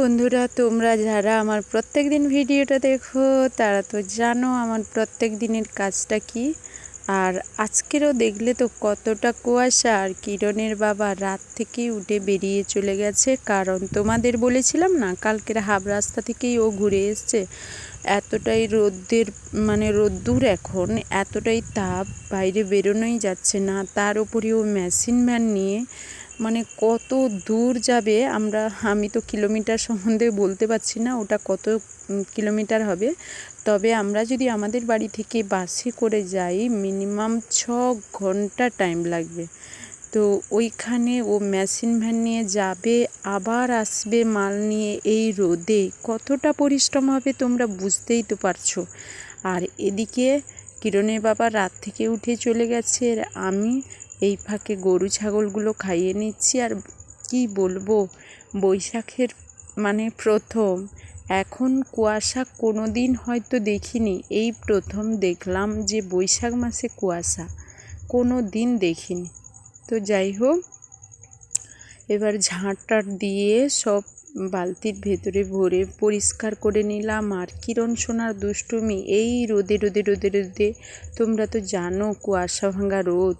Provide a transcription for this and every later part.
বন্ধুরা, তোমরা যারা আমার প্রত্যেক দিন ভিডিওটা দেখো, তারা তো জানো আমার প্রত্যেক দিনের কাজটা কি। আর আজকেরও দেখলে তো কতটা কুয়াশা, আর কিরণের বাবা রাত থেকেই উঠে বেরিয়ে চলে গেছে। কারণ তোমাদের বলেছিলাম না, কালকের হাব রাস্তা থেকেই ও ঘুরে এসছে। এতটাই রোদ্দের মানে রোদ্দুর এখন, এতটাই তাপ, বাইরে বেরোনোই যাচ্ছে না। তার উপরে ও মেশিন ভ্যান নিয়ে মানে কত দূর যাবে আমরা, আমি তো কিলোমিটার সম্বন্ধে বলতে পারছি না ওটা কত কিলোমিটার হবে। তবে আমরা যদি আমাদের বাড়ি থেকে বাসে করে যাই, মিনিমাম ছ ঘণ্টা টাইম লাগবে। তো ওইখানে ও মেশিন ভ্যান নিয়ে যাবে, আবার আসবে মাল নিয়ে এই রোদে। কতটা পরিশ্রম হবে তোমরা বুঝতেই তো পারছ। আর এদিকে কিরণের বাবা রাত থেকে উঠে চলে গেছে আমি এই ফাঁকে গরু, ছাগলগুলো খাইয়ে নিচ্ছি। আর কি বলব, বৈশাখের মানে প্রথম। এখন কুয়াশা কোনো দিন হয়তো দেখিনি। এই প্রথম দেখলাম যে বৈশাখ মাসে কুয়াশা কোনো দিন দেখিনি। তো যাই হোক, এবার ঝাঁট টাট দিয়ে সব বালতির ভেতরে ভরে পরিষ্কার করে নিলাম। আর কিরণ সোনার দুষ্টুমি, এই রোদে রোদে রোদে রোদে। তোমরা তো জানো কুয়াশা ভাঙা রোদ।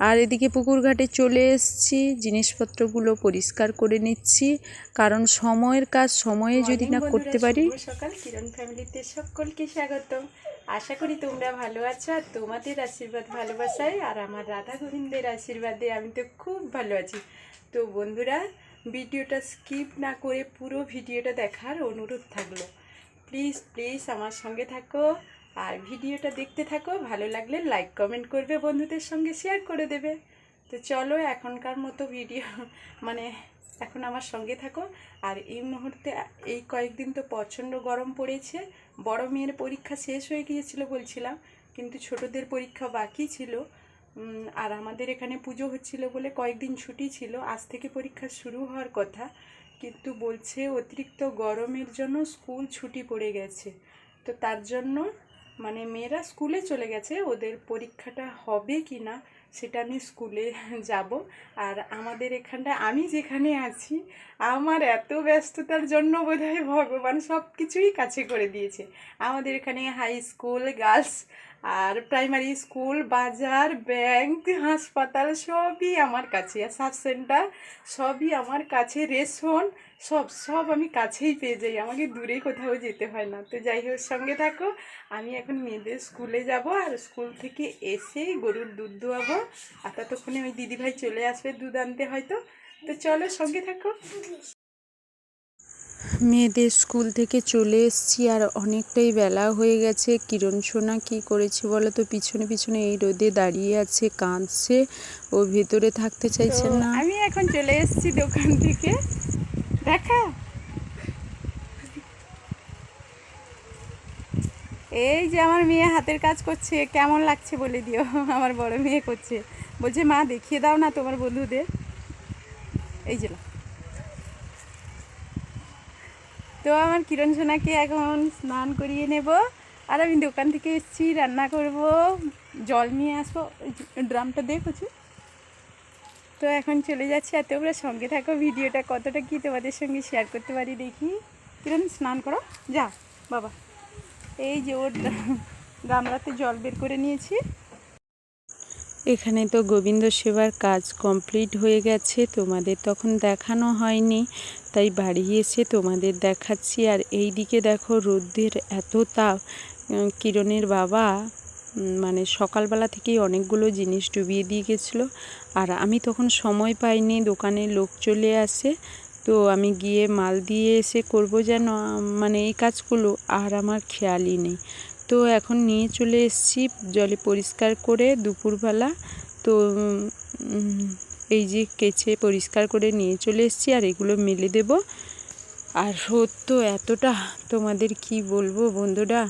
আর এদিকে পুকুর ঘাটে চলে এসেছি জিনিসপত্রগুলো পরিষ্কার করে নিচ্ছি। কারণ সময়ের কাজ সময়ে যদি না করতে পারি সকাল। কিরণ ফ্যামিলিতে সকলকে স্বাগত। আশা করি তোমরা ভালো আছো আর তোমাদের আশীর্বাদ ভালোবাসায় আর আমার রাধা গোবিন্দের আশীর্বাদে আমি তো খুব ভালো আছি। তো বন্ধুরা ভিডিওটা স্কিপ না করে পুরো ভিডিওটা দেখার অনুরোধ থাকল। প্লিজ প্লিজ আমার সঙ্গে থাকো। আর ভিডিওটা দেখতে থাকো, ভালো লাগলে লাইক কমেন্ট করবে, বন্ধুদের সঙ্গে শেয়ার করে দেবে। তো চলো এখনকার মতো ভিডিও মানে এখন আমার সঙ্গে থাকো। আর এই মুহূর্তে, এই কয়েকদিন তো প্রচণ্ড গরম পড়েছে। বড় মেয়ের পরীক্ষা শেষ হয়ে গিয়েছিল বলছিলাম, কিন্তু ছোটদের পরীক্ষা বাকি ছিল। আর আমাদের এখানে পুজো হচ্ছিল বলে কয়েকদিন ছুটি ছিল, আজ থেকে পরীক্ষা শুরু হওয়ার কথা। কিন্তু বলছে অতিরিক্ত গরমের জন্য স্কুল ছুটি পড়ে গেছে। তো তার জন্য মানে মেয়েরা স্কুলে চলে গেছে, ওদের পরীক্ষাটা হবে কি না সেটা আমি স্কুলে যাব। আর আমাদের এখানটা আমি যেখানে আছি, আমার এত ব্যস্ততার জন্য বোধহয় ভগবান সব কিছুই কাছে করে দিয়েছে। আমাদের এখানে হাই স্কুল গার্লস আর প্রাইমারি স্কুল বাজার ব্যাংক হাসপাতাল সবই আমার কাছে। আর সাব সেন্টার সবই আমার কাছে। রেশন সব সব আমি কাছেই পেয়ে যাই। আমাকে দূরে কোথাও যেতে হয় না। তো যাই হোক সঙ্গে থাকো। আমি এখন মেয়েদের স্কুলে যাব আর স্কুল থেকে এসে গরুর দুধ দোয়াবো। আর ততক্ষণে ওই দিদিভাই চলে আসবে দুধ আনতে হয়তো। তো চলো সঙ্গে থাকো। মেয়েদের স্কুল থেকে চলে এসেছি আর অনেকটাই বেলা হয়ে গেছে। কিরণ সোনা কী করেছে বলো তো? পিছনে পিছনে এই রোদে দাঁড়িয়ে আছে কাঁদছে। ও ভেতরে থাকতে চাইছে না। আমি এখন চলে এসেছি দোকান থেকে। দেখা। এই যে আমার মেয়ে হাতের কাজ করছে, কেমন লাগছে বলে দিও। আমার বড় মেয়ে করছে। বলছে, মা, দেখিয়ে দাও না তোমার বন্ধুদের। এই যে তো আমার কিরণ সোনাকে এখন স্নান করিয়ে নেব। আর আমি দোকান থেকে এসেছি, রান্না করব, জল নিয়ে আসব। ড্রামটা দেখেছ তো এখন চলে যাচ্ছি আর তোমরা সঙ্গে থাকো ভিডিওটা কতটা কি তোমাদের সঙ্গে শেয়ার করতে পারি দেখি। কিরণ, স্নান করো। যা, বাবা। এই যে ওর গামলাতে জল বের করে নিয়েছি। এখানে তো গোবিন্দ সেবার কাজ কমপ্লিট হয়ে গেছে, তোমাদের তখন দেখানো হয়নি, তাই বাড়ি এসে তোমাদের দেখাচ্ছি। আর এই দিকে দেখো রোদ্রের এত তাপ কিরণের বাবা মানে সকালবেলা থেকেই অনেকগুলো জিনিস ডুবিয়ে দিয়ে গেছিল। আর আমি তখন সময় পাইনি, দোকানে লোক চলে আসে, তো আমি গিয়ে মাল দিয়ে এসে করব যেন মানে এই কাজগুলো আর আমার খেয়ালই নেই। তো এখন নিয়ে চলে এসেছি, জলে পরিষ্কার করে দুপুরবেলা, তো এই যে কেচে পরিষ্কার করে নিয়ে চলে এসেছি, আর এগুলো মেলে দেব। আর রোদ তো এতটা তোমাদের কি বলব বন্ধুরা?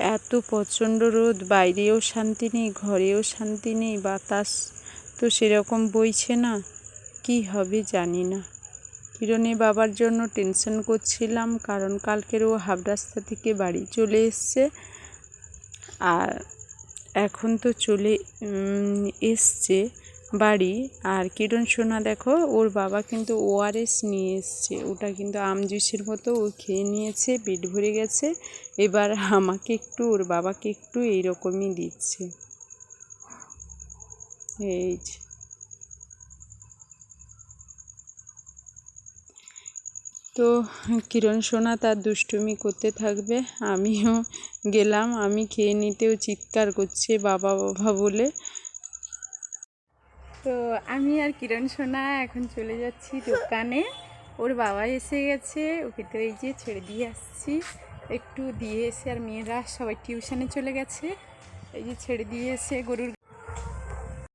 এত প্রচণ্ড রোদ, বাইরেও শান্তি নেই, ঘরেও শান্তি নেই, বাতাস তো সেরকম বইছে না। কি হবে জানি না। কিরণে বাবার জন্য টেনশন করছিলাম, কারণ কালকের ও হাফ রাস্তা থেকে বাড়ি চলে এসছে। আর এখন তো চলে এসছে। বাড়ি। আর কিরণ সোনা, দেখো, ওর বাবা কিন্তু ওআরএস নিয়ে এসছে। ওটা কিন্তু আম জুসের মতো ও খেয়ে নিয়েছে, পেট ভরে গেছে। এবার আমাকে একটু, ওর বাবাকে একটু এইরকমই দিচ্ছে। এই তো কিরণ সোনা তার দুষ্টুমি করতে থাকবে। আমিও গেলাম, আমি খেয়ে নিতেও চিৎকার করছে বাবা বাবা বলে। তো আমি আর কিরণ সোনা এখন চলে যাচ্ছি দোকানে। ওর বাবা এসে গেছে, ওকে তো এই যে ছেড়ে দিয়ে আসছি। একটু দিয়ে এসে আর মেয়েরা সবাই টিউশনে চলে গেছে। এই যে ছেড়ে দিয়ে এসে গরুর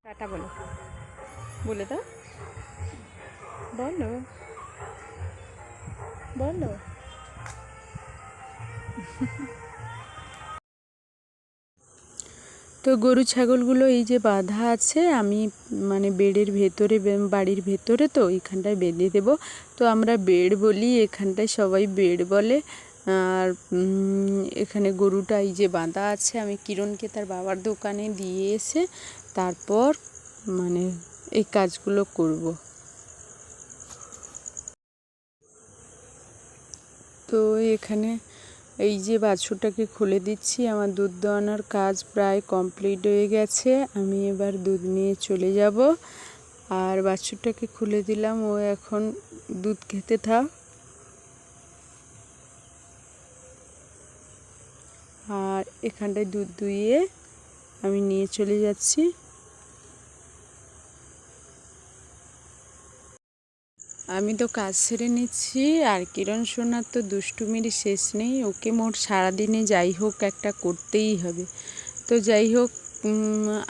টাটা বলো। বলে দাও। বলো। বলো। তো গরু, ছাগলগুলো এই যে বাঁধা আছে, আমি মানে বেডের ভেতরে বাড়ির ভেতরে তো এইখানটায় বেঁধে দেব। তো আমরা বেড বলি, এখানটায় সবাই বেড বলে। আর এখানে গরুটা এই যে বাঁধা আছে, আমি কিরণকে তার বাবার দোকানে দিয়ে এসে তারপর মানে এই কাজগুলো করব। তো এখানে এই যে বাছুরটাকে খুলে দিচ্ছি, আমার দুধ দোয়ানোর কাজ প্রায় কমপ্লিট হয়ে গেছে। আমি এবার দুধ নিয়ে চলে যাব। আর বাছুরটাকে খুলে দিলাম, ও এখন দুধ খেতে থাক। আর এখানটায় দুধ দুইয়ে আমি নিয়ে চলে যাচ্ছি। আমি তো কাজ সেরে নিচ্ছি, আর কিরণ সোনার তো দুষ্টুমির শেষ নেই, ওকে মোট সারাদিনে যাই হোক একটা করতেই হবে। তো যাই হোক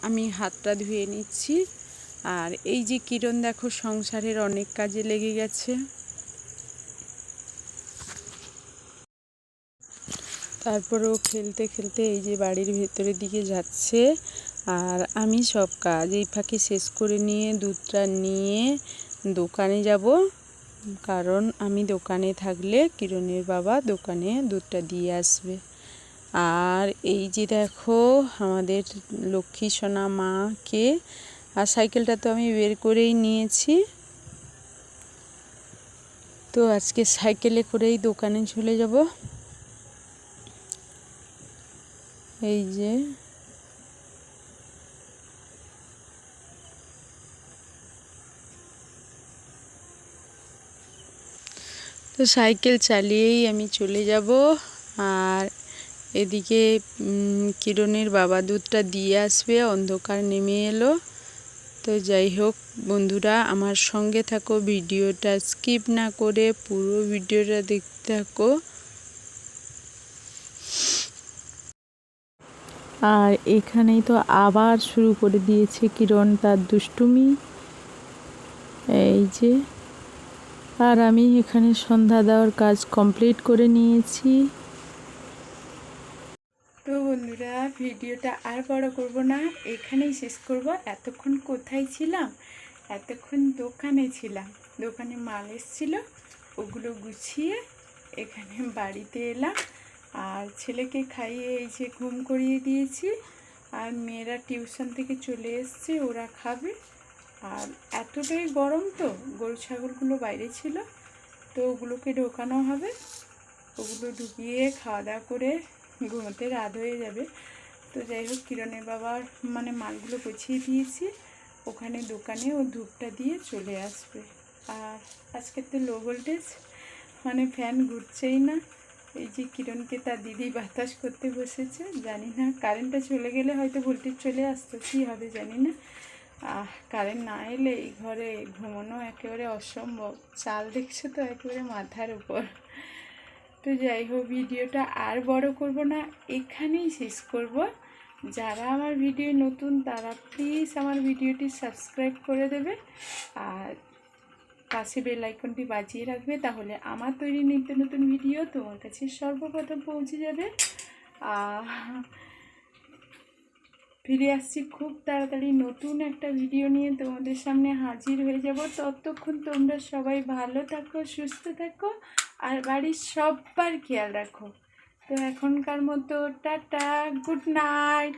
আমি হাতটা ধুয়ে নিচ্ছি। আর এই যে কিরণ, দেখো সংসারের অনেক কাজে লেগে গেছে। তারপর ও খেলতে খেলতে এই যে বাড়ির ভেতরের দিকে যাচ্ছে। আর আমি সব কাজ এই ফাঁকে শেষ করে নিয়ে, দুধটা নিয়ে দোকানে যাব। কারণ আমি দোকানে থাকলে কিরণের বাবা দোকানে দুধটা দিয়ে আসবে। আর এই যে দেখো আমাদের লক্ষ্মী সোনা মাকে, আর সাইকেলটা তো আমি বের করেই নিয়েছি। তো আজকে সাইকেলে করেই দোকানে চলে যাব। এই যে তো সাইকেল চালিয়েই আমি চলে যাব। আর এদিকে কিরণের বাবা দুধটা দিয়ে আসবে, অন্ধকার নেমে এলো। তো যাই হোক, বন্ধুরা, আমার সঙ্গে থাকো, ভিডিওটা স্কিপ না করে পুরো ভিডিওটা দেখতে থাকো। আর এখানেই তো আবার শুরু করে দিয়েছে কিরণ তার দুষ্টুমি। এই যে আর আমি এখানে সন্ধ্যা দেওয়ার কাজ কমপ্লিট করে নিয়েছি। তো বন্ধুরা, ভিডিওটা আর বড় করব না, এখানেই শেষ করব। এতক্ষণ কোথায় ছিলাম? এতক্ষণ দোকানে ছিলাম। দোকানে মাল এসেছিল, ওগুলো গুছিয়ে এখানে বাড়িতে এলাম। আর ছেলেকে খাইয়ে এই যে ঘুম করিয়ে দিয়েছি, আর মেয়েরা টিউশন থেকে চলে এসছে, ওরা খাবে। আর এতটাই গরম তো, গরু ছাগলগুলো বাইরে ছিল, তো ওগুলোকে ঢোকানো হবে। ওগুলো ঢুকিয়ে খাওয়া দাওয়া করে ঘুমোতে রাত হয়ে যাবে। তো যাই হোক, কিরণের বাবার মানে মালগুলো গুছিয়ে দিয়েছি। ওখানে দোকানে ও ধূপটা দিয়ে চলে আসবে। আর আজকে তো লো ভোল্টেজ মানে ফ্যান ঘুরছেই না। এই যে কিরণকে তার দিদি বাতাস করতে বসেছে, জানি না, কারেন্টটা চলে গেলে হয়তো ভোল্টেজ চলে আসতো, কী হবে জানি না। আহ কারেন্ট না এলে এই ঘরে ঘুমানো একেবারে অসম্ভব। চাল দেখছ তো একেবারে মাথার উপর। তো যাই হোক ভিডিওটা আর বড় করব না এখানেই শেষ করব। যারা আমার ভিডিও নতুন তারা প্লিজ আমার ভিডিওটি সাবস্ক্রাইব করে দেবে। আর পাশে বেল আইকনটি বাজিয়ে রাখবে তাহলে আমার তৈরি নিত্য নতুন ভিডিও তোমার কাছে সর্বপ্রথম পৌঁছে যাবে। আহ, ফিরে আসছি খুব তাড়াতাড়ি। নতুন একটা ভিডিও নিয়ে তোমাদের সামনে হাজির হয়ে যাব। ততক্ষণ তোমরা সবাই ভালো থাকো, সুস্থ থাকো আর বাড়ির সব্বার খেয়াল রাখো। তো এখনকার মতো টাটা গুড নাইট